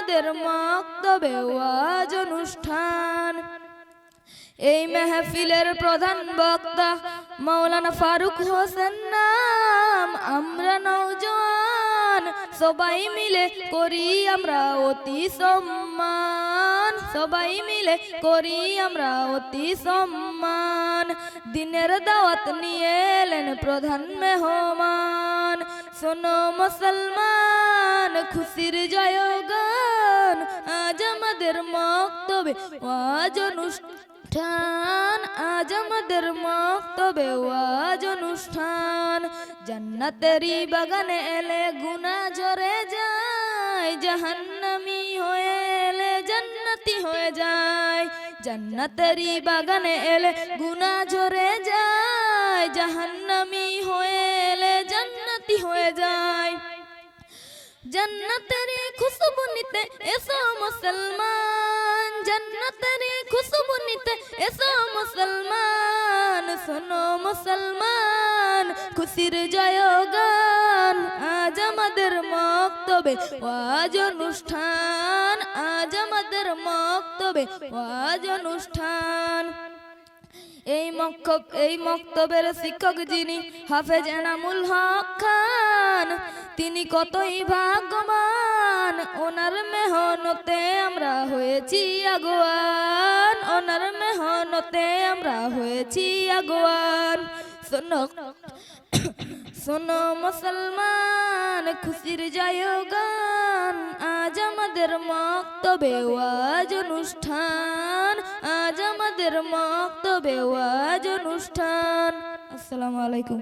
আমাদের মক্তবে ওয়াজ অনুষ্ঠান। এই মেহফিলের প্রধান বক্তা মৌলানা ফারুক হোসেন নাম, আমরা নৌজওয়ান সবাই মিলে করি আমরা অতি সম্মান। সবাই মিলে করি আমরা অতি সম্মান। দিনের দাওয়াত নিয়ে এলেন প্রধান মেহমান। শোনো মুসলমান, খুশির আজ আমাদের মক্তবে, ওয়াজ অনুষ্ঠান, আজ আমাদের মক্তবে, ওয়াজ অনুষ্ঠান। জান্নাতেরই বাগানে এলে গুনা ঝরে যায়, জাহান্নামি হয়ে এলে জান্নাতি হয়ে যায়। জান্নাতেরই বাগানে এলে গুনা ঝরে যায়, জাহান্নামি হয়ে এলে জান্নাতি হয়ে যায়। জান্নাতের খুশবু নিতে এসো মুসলমান মুসলমান, শোনো মুসলমান, খুশির জয় গান আজ আমাদের মক্তবে আজ অনুষ্ঠান, আজ আমাদের মক্তবে আজ অনুষ্ঠান। এই মক্তব এই মক্তবের শিক্ষক যিনি হাফেজ এনামুল হক খান, তিনি কতই ভাগ্যবান, ওনার মেহনতে আমরা হয়েছি আগুয়ান, ওনার মেহনতে আমরা হয়েছি আগুয়ান। শোনো শোনো মুসলমান, খুশির জয়গান আজ আমাদের মক্তবে ওয়াজ অনুষ্ঠান আজ আমাদের মক্তবে ওয়াজ অনুষ্ঠান। আসসালামু আলাইকুম।